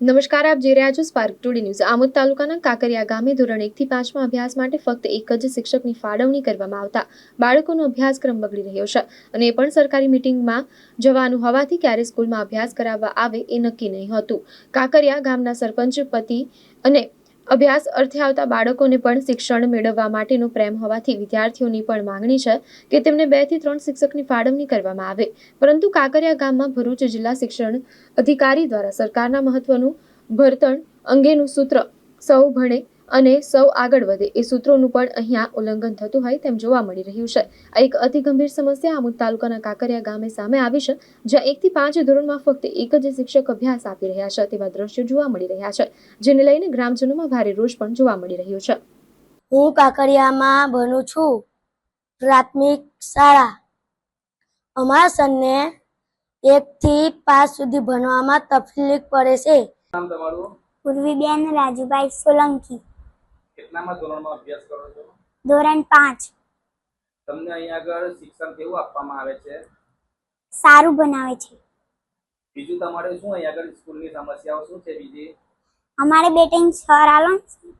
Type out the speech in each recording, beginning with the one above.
નમસ્કાર, આપ જોઈ રહ્યા છો સ્પાર્ક ટુડે ન્યૂઝ. આમોદ તાલુકાના કાકરિયા ગામે ધોરણ એકથી પાંચમાં અભ્યાસ માટે ફક્ત એક જ શિક્ષકની ફાળવણી કરવામાં આવતા બાળકોનો અભ્યાસક્રમ બગડી રહ્યો છે અને એ પણ સરકારી મિટિંગમાં જવાનું હોવાથી ક્યારે સ્કૂલમાં અભ્યાસ કરાવવા આવે એ નક્કી નહીં હતું. કાકરિયા ગામના સરપંચ પતિ અને અભ્યાસ અર્થે આવતા બાળકોને પણ શિક્ષણ મેળવવા માટેનો પ્રેમ હોવાથી વિદ્યાર્થીઓની પણ માંગણી છે કે તેમને બેથી ત્રણ શિક્ષકની ફાળવણી કરવામાં આવે. પરંતુ કાકરિયા ગામમાં ભરૂચ જિલ્લા શિક્ષણ અધિકારી દ્વારા સરકારના મહત્વનું ભરતણ અંગેનું સૂત્ર સૌ ભણે અને સૌ આગળ વધે એ સૂત્રોનું પણ અહીંયા ઉલ્લંઘન થતું હોય તેમ જોવા મળી રહ્યું છે. આ એક અતિ ગંભીર સમસ્યા આમોદ તાલુકાના કાકરિયા ગામે સામે આવી છે જ્યાં એકથી પાંચ ધોરણમાં ફક્ત એક જ શિક્ષક અભ્યાસ આપી રહ્યા છે તેવા દ્રશ્યો જોવા મળી રહ્યા છે જેને લઈને ગ્રામજનોમાં ભારે રોષ પણ જોવા મળી રહ્યો છે. હું કાકરિયામાં ભણું છું. પ્રાથમિક શાળા. અમારા સનને એક થી પાંચ સુધી ભણવામાં તકલીફ પડે છે. નામ તમારું? પૂર્વીબેન રાજુભાઈ સોલંકી. કેટલામાં ધોરણમાં અભ્યાસ કરો છો? ધોરણ 5 તમને અહીંયા આગળ શિક્ષણ કેવું આપવામાં આવે છે? સારું બનાવે છે. બીજું તમારે શું અહીંયા આગળ સ્કૂલની સમસ્યાઓ શું છે બીજી? અમારે બેટિંગ સર આલો ને?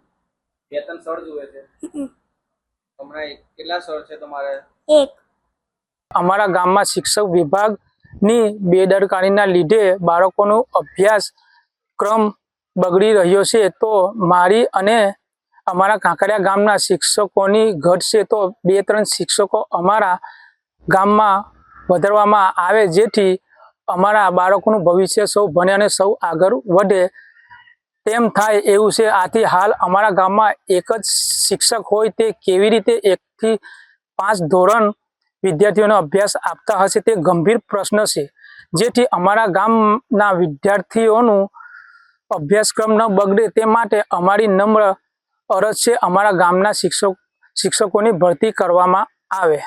બે ત્રણ સ્થળ જુએ છે. હમણાં એક- કેટલા સર છે તમારે? એક. અમારા ગામમાં શિક્ષક વિભાગની બેદરકારીના લીધે બાળકોનો અભ્યાસ ક્રમ બગડી રહ્યો છે. તો મારી અને અમારા કાંકરિયા ગામના શિક્ષકોની ઘટશે તો બે ત્રણ શિક્ષકો અમારા ગામમાં વધારવામાં આવે જેથી અમારા બાળકોનું ભવિષ્ય સૌ ભણે અને સૌ આગળ વધે. તેમ થાય એવું છે. આથી હાલ અમારા ગામમાં એક જ શિક્ષક હોય તે કેવી રીતે એકથી પાંચ ધોરણ વિદ્યાર્થીઓનો અભ્યાસ આપતા હશે તે ગંભીર પ્રશ્ન છે. જેથી અમારા ગામના વિદ્યાર્થીઓનું અભ્યાસક્રમ ન બગડે તે માટે અમારી નમ્ર અરજ છે અમારા ગામના શિક્ષક શિક્ષકોની ભરતી કરવામાં આવે.